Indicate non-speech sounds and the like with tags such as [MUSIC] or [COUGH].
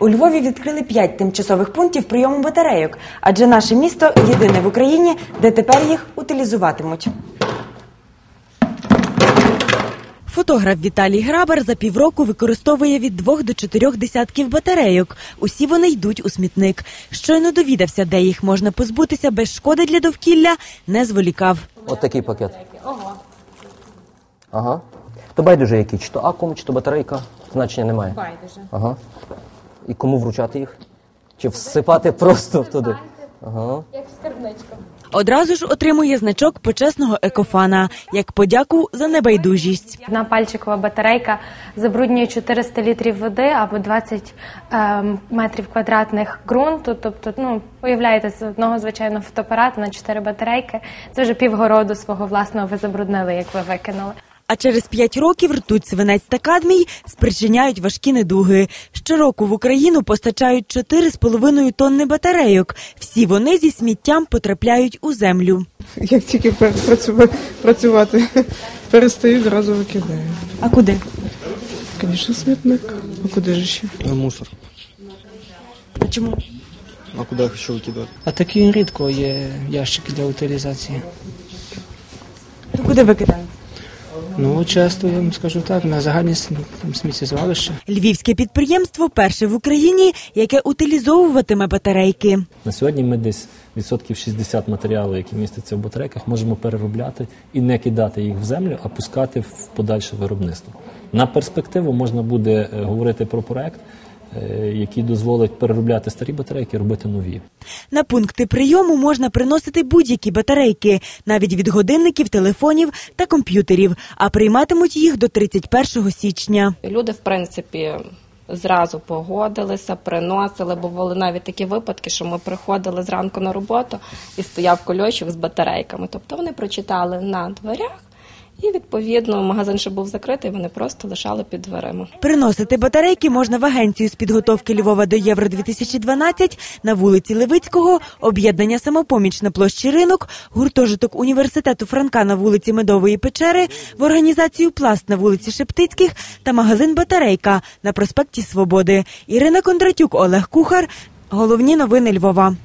У Львові відкрили п'ять тимчасових пунктів прийому батарейок, адже наше місто єдине в Україні, де тепер їх утилізуватимуть. Фотограф Віталій Грабар за півроку використовує від двох до чотирьох десятків батарейок. Усі вони йдуть у смітник. Щойно довідався, де їх можна позбутися без шкоди для довкілля, не зволікав. От такий пакет. Ага. То байдуже який, чи то акум, чи то батарейка, значення немає. Байдуже. Ага. І кому вручати їх? Чи всипати просто туди? Ага. Як скарбничка. Одразу ж отримує значок почесного екофана як подяку за небайдужість. Одна пальчикова батарейка забруднює 400 літрів води або 20 ем, метрів квадратних ґрунту. Тобто, ну уявляєте, з одного звичайного фотоапарату на 4 батарейки. Це вже півгороду свого власного ви забруднили, як ви викинули. А через п'ять років ртуть свинець та кадмій спричиняють важкі недуги. Щороку в Україну постачають 4,5 тонни батарейок. Всі вони зі сміттям потрапляють у землю. Як тільки працювати [LAUGHS] перестаю, одразу викидаю. А куди? Звісно, смітник. А куди ж ще? На мусор. А чому? А куди я хочу викидати? А такі рідко є ящики для утилізації. То куди викидають? Ну, часто, я вам скажу так, на загальні там, сміттєзвалище. Львівське підприємство перше в Україні, яке утилізовуватиме батарейки. На сьогодні ми десь відсотків 60 матеріалу, які містяться в батарейках, можемо переробляти і не кидати їх в землю, а пускати в подальше виробництво. На перспективу можна буде е, говорити про проект, який дозволить переробляти старі батарейки, і робити нові. На пункти прийому можна приносити будь-які батарейки, навіть від годинників, телефонів та комп'ютерів, а прийматимуть їх до 31 січня. Люди, в принципі, зразу погодилися, приносили, бо були навіть такі випадки, що ми приходили зранку на роботу і стояв кольочок з батарейками. Тобто вони прочитали на дверях, і відповідно магазин ще був закритий, вони просто лишали під дверима. Приносити батарейки можна в агенцію з підготовки Львова до Євро 2012 на вулиці Левицького, об'єднання самопоміч на площі ринок, гуртожиток університету Франка на вулиці Медової печери, в організацію Пласт на вулиці Шептицьких та магазин Батарейка на проспекті Свободи. Ірина Кондратюк, Олег Кухар. Головні новини Львова.